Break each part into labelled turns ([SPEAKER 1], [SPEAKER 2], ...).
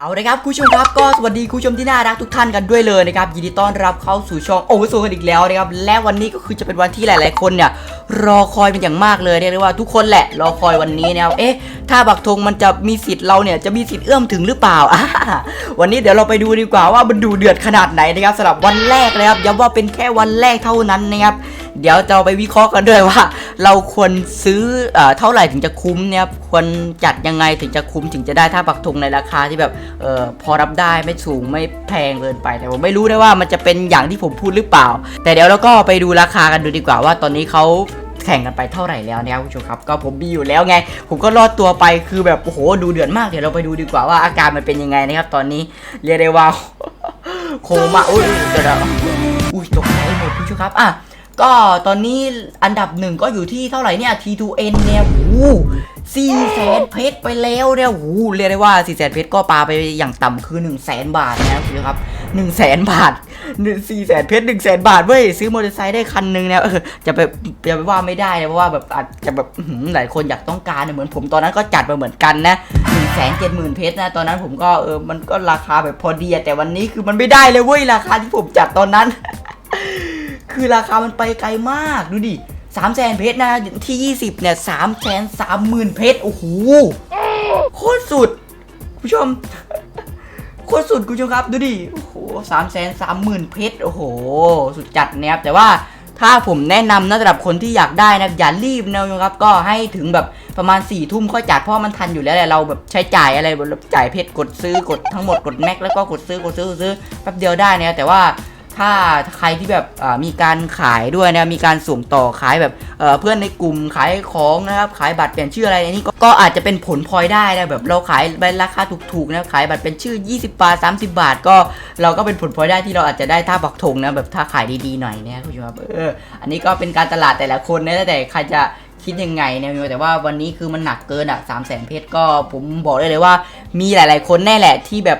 [SPEAKER 1] เอาละครับคุณผู้ชมครับก็สวัสดีคุณผู้ชมที่น่ารักทุกท่านกันด้วยเลยนะครับยินดีต้อนรับเข้าสู่ช่องโอเวอร์โซกันอีกแล้วนะครับและวันนี้ก็คือจะเป็นวันที่หลาย ๆ คนเนี่ยรอคอยเป็นอย่างมากเลยเรียกได้ว่าทุกคนแหละรอคอยวันนี้นะครับเอ๊ะถ้าบักธงมันจะมีสิทธิ์เราเนี่ยจะมีสิทธิ์เอื้อมถึงหรือเปล่าอ่าวันนี้เดี๋ยวเราไปดูดีกว่าว่ามันดูเดือดขนาดไหนนะครับสำหรับวันแรกนะครับย้ำว่าเป็นแค่วันแรกเท่านั้นนะครับ เดี๋ยวจะเอาไปวิเคราะห์กันด้วยว่า เราควรซื้อเอเท่าไหร่ถึงจะคุ้มเนี่ยควรจัดยังไงถึงจะคุ้มถึงจะได้ถ้าปักธงในราคาที่แบบเออพอรับได้ไม่สูงไม่แพงเกินไป แต่ผมไม่รู้นะว่ามันจะเป็นอย่างที่ผมพูดหรือเปล่า แต่เดี๋ยวเราก็ไปดูราคากันดูดีกว่าว่าตอนนี้เขาแข่งกันไปเท่าไหร่แล้วนะครับคุณผู้ชมครับ ก็ผมมีอยู่แล้วไง ผมก็รอดตัวไปคือแบบโอ้โหดูเดือดมากเดี๋ยวเราไปดูดีกว่าว่าอาการมันเป็นยังไงนะครับ ตอนนี้เรียกได้ว่าโคม่าอุ้ยเดี๋ยวอุ้ยตกใจหมดคุณผู้ชมครับอะ ก็ตอนนี้อันดับหนึ่งก็อยู่ที่เท่าไหร่เนี่ย T2N เนี่ยโอ้สี่แสนเพชรไปแล้วเนี่ยโอ้โหเรียกได้ว่าสี่แสนเพชรก็ปาไปอย่างต่ำคือ1นึ่งแสนบาทนะครับหนึ่งแสนบาทหนึ่งสี่แสนเพชรหนึ่งแสนบาทเว้ยซื้อมอเตอร์ไซค์ได้คันหนึ่งเนี่ยเออจะไปจะไปว่าไม่ได้นะเพราะว่าแบบอาจจะแบบหลายคนอยากต้องการเนี่ยเหมือนผมตอนนั้นก็จัดมาเหมือนกันนะหนึ่งแสนเจ็ดหมื่นเพชรนะตอนนั้นผมก็เออมันก็ราคาแบบพอดีแต่วันนี้คือมันไม่ได้เลยเว้ยราคาที่ผมจัดตอนนั้น คือราคามันไปไกลมากดูดิสามแสนเพชรนะที่ 20 เนี่ยสามแสนสามหมื่นเพชรโอ้โหโคตรสุดคุณผู้ชมโคตรสุดคุณผู้ชมครับดูดิโอ้โหสามแสนสามหมื่นเพชรโอ้โห สุดจัดนะครับแต่ว่าถ้าผมแนะนำนะสำหรับคนที่อยากได้นะอย่ารีบนะครับ ก็ให้ถึงแบบประมาณ4ี่ทุ่มค่อยจัดเพราะมันทันอยู่แล้วแหละเราแบบใช้จ่ายอะไรแบบจ่ายเพชรกดซื้อกดทั้งหมดกดแม็กแล้วก็กดซื้อกดซื้อกดซื้อแป๊บเดียวได้นะแต่ว่า ถ้าใครที่แบบมีการขายด้วยนะมีการส่งต่อขายแบบเเพื่อนในกลุ่มขายของนะครับขายบัตรเปลี่ยนชื่ออะไรอันนี้ก็อาจจะเป็นผลพลอยได้นะแบบเราขายใบราคาถูกๆนะขายบัตรเป็นชื่อ 20 บาท 30 บาท ก็เราก็เป็นผลพลอยได้ที่เราอาจจะได้ท่าบักธงนะแบบถ้าขายดีๆหน่อยเนี่ยคุณผู้ชมครับเอออันนี้ก็เป็นการตลาดแต่ละคนนะแล้วแต่ใครจะคิดยังไงเนี่ยแต่ว่าวันนี้คือมันหนักเกินอะสามแสนเพชรก็ผมบอกได้เลยว่า มีหลาย ๆ คนแน่แหละที่แบบ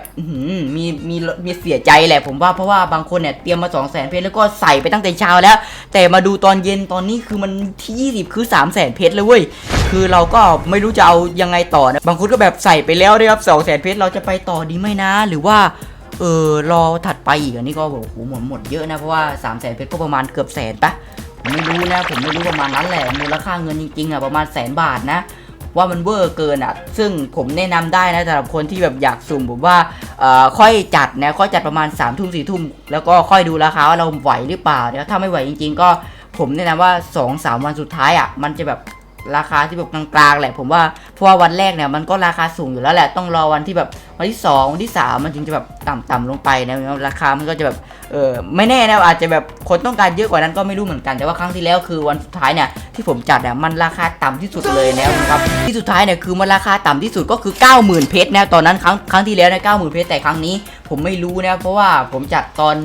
[SPEAKER 1] มีมีมีเสียใจแหละผมว่าเพราะว่าบางคนเนี่ยเตรียมมา2 0 0 0 0เพชรแล้วก็ใส่ไปตั้งแต่เช้าแล้ว แต่มาดูตอนเย็นตอนนี้คือมันที่ 20 คือ 3 0 0 0 0 0เพชรเลยเว้ยคือเราก็ไม่รู้จะเอายังไงต่อนะบางคนก็แบบใส่ไปแล้วนะครับ2 0 0 0 0เพชรเราจะไปต่อดีไหมนะ หรือว่าเออรอถัดไปอีกอันนี้ก็แบบโอ้โหหมดหมดเยอะนะเพราะว่า3 0 0 0 0 0เพชรก็ประมาณเกือบแสนปะผมไม่รู้นะผมไม่รู้ประมาณนั้นแหละมูลค่าเงินจริงๆอะประมาณแสนบาทนะ ว่ามันเวอร์เกินอะ ซึ่งผมแนะนำได้นะสำหรับคนที่แบบอยากสุ่มผมว่าอ่อค่อยจัดนะค่อยจัดประมาณ3ามทุ่มสี่ทุ่มแล้วก็ค่อยดูราคาว่าเราไหวหรือเปล่าเนี่ยถ้าไม่ไหวจริง ๆ ก็ผมแนะนำว่า 2-3 วันสุดท้ายอะมันจะแบบ ราคาที่แบบกลางๆแหละ ผมว่าเพราะว่าวันแรกเนี่ยมันก็ราคาสูงอยู่แล้วแหละต้องรอวันที่แบบวันที่สองวันที่สามมันถึงจะแบบต่ำๆลงไปนะราคามันก็จะแบบเออไม่แน่นะอาจจะแบบคนต้องการเยอะกว่านั้นก็ไม่รู้เหมือนกันแต่ว่าครั้งที่แล้วคือวันสุดท้ายเนี่ยที่ผมจัดเนี่ยมันราคาต่ำที่สุดเลยนะครับที่สุดท้ายเนี่ยคือมันราคาต่ำที่สุดก็คือ 90,000 เพชรนะตอนนั้นครั้งครั้งที่แล้วเนี่ย90,000 เพชรแต่ครั้งนี้ผมไม่รู้นะเพราะว่าผมจัดตอน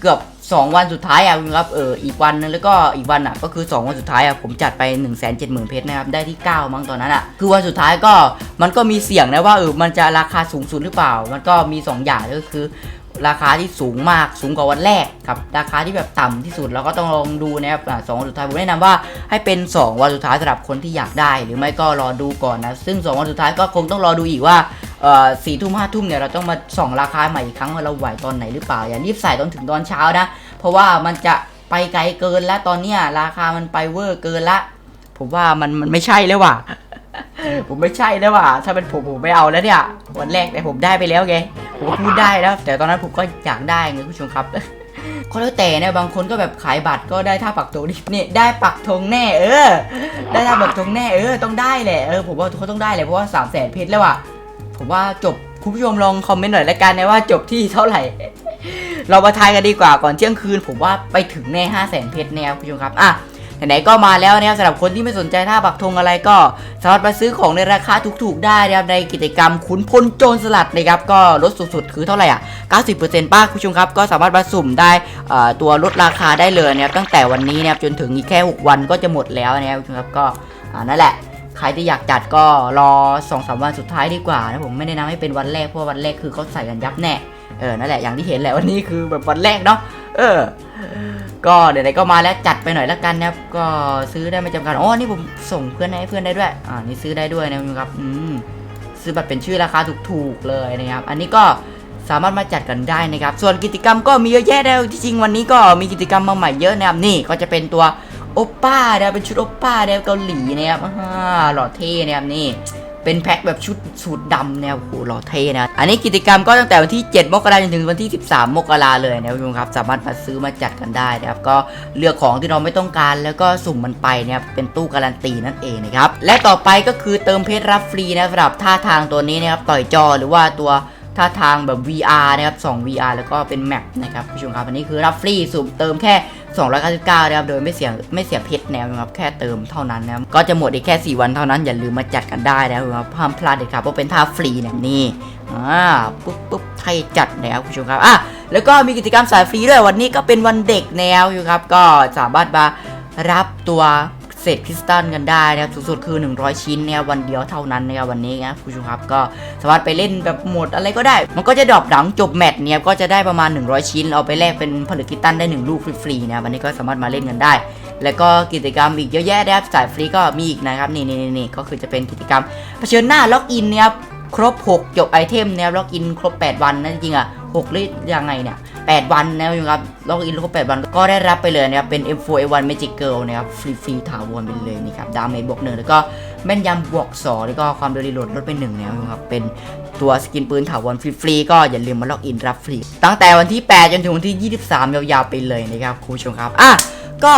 [SPEAKER 1] เกือบ 2 วันสุดท้ายอะคุณครับเอออีกวันนึงแล้วก็อีกวันอะก็คือ 2 วันสุดท้ายอะผมจัดไป 1 7 0 0 0 0เพชรนะครับได้ที่ 9 มั้งตอนนั้นอะคือวันสุดท้ายก็มันก็มีเสี่ยงนะว่าเออมันจะราคาสูงสุดหรือเปล่า มันก็มี 2 อย่างก็คือ ราคาที่สูงมากสูงกว่าวันแรกกับราคาที่แบบต่ำที่สุดเราก็ต้องลองดูนะครับสองวันสุดท้ายผมแนะนำว่าให้เป็น 2 วันสุดท้ายสำหรับคนที่อยากได้ หรือไม่ก็รอดูก่อนนะซึ่ง 2 วันสุดท้ายก็คงต้องรอดูอีกว่าสี่ทุ่มห้าทุ่มเนี่ยเราต้องมาส่องราคาใหม่อีกครั้งว่าเราไหวตอนไหนหรือเปล่าอย่ารีบใส่ตอนถึงตอนเช้านะเพราะว่ามันจะไปไกลเกินแล้วตอนเนี้ยราคามันไปเวอร์เกินละผมว่ามันมันไม่ใช่แล้วว่ะผมไม่ใช่แล้วว่ะถ้าเป็นผมผมไม่เอาแล้วเนี่ยวันแรกแต่ผมได้ไปแล้วไง ผมพูดได้แล้ว แต่ตอนนั้นผมก็อยากได้ไงคุณผู้ชมครับก็แล้วแต่เนี่ยบางคนก็แบบขายบัตรก็ได้ท่าปักธงดิเนี่ยได้ปักธงแน่เออ ได้ท่าปักธงแน่เออต้องได้แหละเออผมว่าเขาต้องได้เลยเพราะว่าสามแสนเพชรแล้วอะผมว่าจบคุณผู้ชมลองคอมเมนต์หน่อยละกันนะว่าจบที่เท่าไหร่ เรามาทายกันดีกว่าก่อนเที่ยงคืน ผมว่าไปถึงแน่5 0 0 0 0 0เพชรแนวคุณผู้ชมครับอะ ไหนๆก็มาแล้วนะครับสำหรับคนที่ไม่สนใจท่าปักธงอะไรก็สามารถไปซื้อของในราคาถูกๆ ได้นะครับในกิจกรรมขุนพลโจรสลัดนะครับก็ลดสุดๆคือเท่าไหร่อะ 90%ป้าคุณผู้ชมครับก็สามารถมาสุ่มได้ตัวลดราคาได้เลยนะครับตั้งแต่วันนี้นะครับจนถึงอีกแค่ 6 วันก็จะหมดแล้วนะครับคุณผู้ชมครับก็นั่นแหละใครที่อยากจัดก็รอ2อสวันสุดท้ายดีกว่านะผมไม่แนะนำให้เป็นวันแรกเพราะวันแรกคือเขาใส่กันยับแน่เออนั่นแหละอย่างที่เห็นแหละวันนี้คือแบบวันแรกเนาะ เออ ก็เดี๋ยวๆก็มาแล้วจัดไปหน่อยละกันนะครับ ก็ซื้อได้ไม่จำกัดอ๋อนี่ผมส่งเพื่อนให้เพื่อนได้ด้วย อ่านี่ซื้อได้ด้วยนะครับอืมซื้อบัตรเป็นชื่อราคาถูกๆเลยนะครับ อันนี้ก็สามารถมาจัดกันได้นะครับ ส่วนกิจกรรมก็มีเยอะแยะแล้วที่จริงวันนี้ก็มีกิจกรรมมาใหม่เยอะนะครับนี่ก็จะเป็นตัวโอปป้านะครับเป็นชุดโอปป้านะครับเกาหลีนะครับอ่าหล่อเท่นะครับนี่ เป็นแพ็คแบบชุดสูทดำแนวโหหล่อเท่นะ อันนี้กิจกรรมก็ตั้งแต่วันที่ 7 มกราจนถึงวันที่ 13 มกราเลยนะคุณผู้ชมครับ สามารถมาซื้อมาจัดกันได้นะครับ ก็เลือกของที่เราไม่ต้องการ แล้วก็สุ่มมันไปนะครับ เป็นตู้การันตีนั่นเองนะครับ และต่อไปก็คือเติมเพชรรับฟรีนะสำหรับท่าทางตัวนี้นะครับ ต่อยจอหรือว่าตัวท่าทางแบบ VR นะครับ 2 VR แล้วก็เป็นแมปนะครับคุณผู้ชมครับ อันนี้คือรับฟรีสุ่มเติมแค่ 299นะครับโดยไม่เสียไม่เสียเพชรแนวนะครับแค่เติมเท่านั้นนะครับก็จะหมดอีกแค่ 4 วันเท่านั้นอย่าลืมมาจัดกันได้นะครับห้ามพลาดเด็ดขาดเพราะเป็นท่าฟรีเนี่ยนี่อ่าปุ๊บปุ๊บไทยจัดนะครับคุณผู้ชมครับอะแล้วก็มีกิจกรรมสายฟรีด้วยวันนี้ก็เป็นวันเด็กแนวอยู่ครับ ก็สามารถมารับตัว เศษคริสตัลกันได้นะครับสูงสุดคือ 100 ชิ้นเนี่ยวันเดียวเท่านั้นนะครับวันนี้นะคุณผู้ชมครับก็สามารถไปเล่นแบบโหมดอะไรก็ได้ มันก็จะดรอปหลังจบแมตช์เนี่ยก็จะได้ประมาณ 100 ชิ้น เอาไปแลกเป็นผลึกคริสตัลได้ 1 ลูกฟรีๆนะวันนี้ก็สามารถมาเล่นกันได้ แล้วก็กิจกรรมอีกเยอะแยะนะครับสายฟรีก็มีอีกนะครับนี่นี่นี่ก็คือจะเป็นกิจกรรมเผชิญหน้าล็อกอินเนี่ยครบ 6 จบไอเทมเนะครับล็อกอินครบ 8 วันนั่นจริงอะ6หรือยังไงเนี่ย 8 วันนะครับล็อกอินครบ8วันก็ได้รับไปเลยนะครับเป็น M4 A1 Magic Girl นะครับฟรีฟรีๆถาวรไปเลยนะครับดาเมจบวกหนึ่งแล้วก็แม่นยำบวก2แล้วก็ความเร็วรีโหลดลดไปหนะครับเป็นตัวสกินปืนถาวรฟรีๆก็อย่าลืมมาล็อกอินรับฟรี ตั้งแต่วันที่ 8 จนถึงวันที่ 23 ยาวๆไปเลยนะครับคุณผู้ชมครับอะ ก็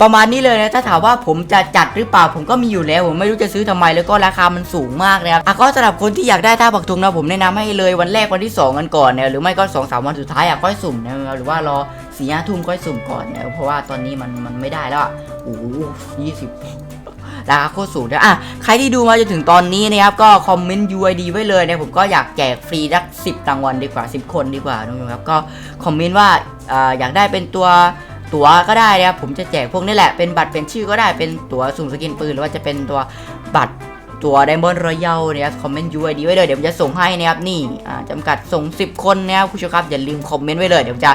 [SPEAKER 1] ประมาณนี้เลยนะถ้าถามว่าผมจะจัดหรือเปล่าผมก็มีอยู่แล้ว ผมไม่รู้จะซื้อทำไมแล้วก็ราคามันสูงมากนะครับอะก็สำหรับคนที่อยากได้ท่าปักทุงนะผมแนะนำให้เลยวันแรกวันที่ 2 กันก่อนนะหรือไม่ก็2 3วันสุดท้ายอะค่อยสุ่มนะหรือว่ารอสี่ห้าทุ่มค่อยสุ่มก่อนนะเพราะว่าตอนนี้มันมันไม่ได้แล้วอะโอ้โหยี่สิบราคาโคตรสูงนะอะใครที่ดูมาจนถึงตอนนี้นะครับก็คอมเมนต์ UID ไว้เลยนะผมก็อยากแจกฟรีสักสิบรางวัลดีกว่า 10 คนดีกว่านะครับก็คอมเมนต์ว่าอ่าอยากได้เป็นตัว ตั๋วก็ได้นะครับผมจะแจกพวกนี้แหละเป็นบัตรเป็นชื่อก็ได้เป็นตั๋วสุ่มสกินปืนหรือว่าจะเป็นตัวบัตรตัวไดมอนด์รอยัลนะครับคอมเมนต์ UID ไว้เลยเดี๋ยวผมจะส่งให้นะครับนี่จำกัดส่ง 10 คนนะครับคุณผู้ชมครับอย่าลืมคอมเมนต์ไว้เลยเดี๋ยวผมจะ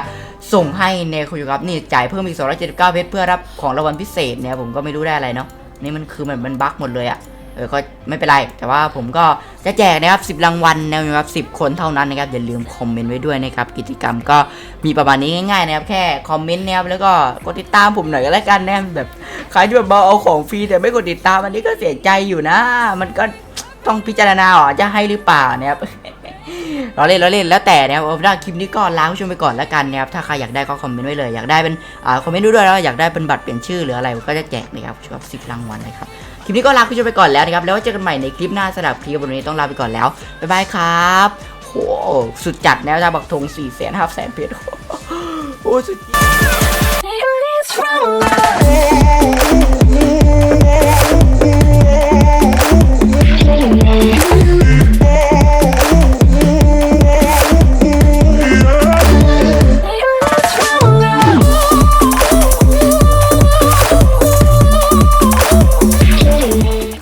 [SPEAKER 1] ส่งให้ในคุณผู้ชมครับนี่จ่ายเพิ่มอีก 279 เพชรเพื่อรับของรางวัลพิเศษนะครับผมก็ไม่รู้ได้อะไรเนาะนี่มันคือมันมันบั๊กหมดเลยอะ ออก็ไม่เป็นไร แต่ว่าผมก็จะแจกนะครับสิบรางวัลนะครับสิบคนเท่านั้นนะครับอย่าลืมคอมเมนต์ไว้ด้วยนะครับกิจกรรมก็มีประมาณนี้ง่ายๆนะครับแค่คอมเมนต์นะครับแล้วก็กดติดตามผมหน่อยก็แล้วกันนะแบบใครที่แบบเอาของฟรีแต่ไม่กดติดตามอันนี้ก็เสียใจอยู่นะ มันก็ต้องพิจารณาอ๋อจะให้หรือเปล่านะครับ เราเล่นเราเล่นแล้วแต่นะครับเอาได้คลิปนี้ก็ลาผู้ชมไปก่อนแล้วกันนะครับถ้าใครอยากได้ก็คอมเมนต์ไว้เลยอยากได้เป็นอ่าคอมเมนต์ด้วยแล้วอยากได้เป็นบัตรเปลี่ยนชื่อหรืออะไรก็จะแจกนะครับชอบสิบรางวัลนะครับคลิปนี้ก็ลาผู้ชมไปก่อนแล้วนะครับแล้วเจอกันใหม่ในคลิปหน้าสำหรับคลิปวันนี้ต้องลาไปก่อนแล้วบ๊ายบายครับโหสุดจัดแนวจะบักธงสี่แสนห้าแสนเพชรโอ้สุด
[SPEAKER 2] from love.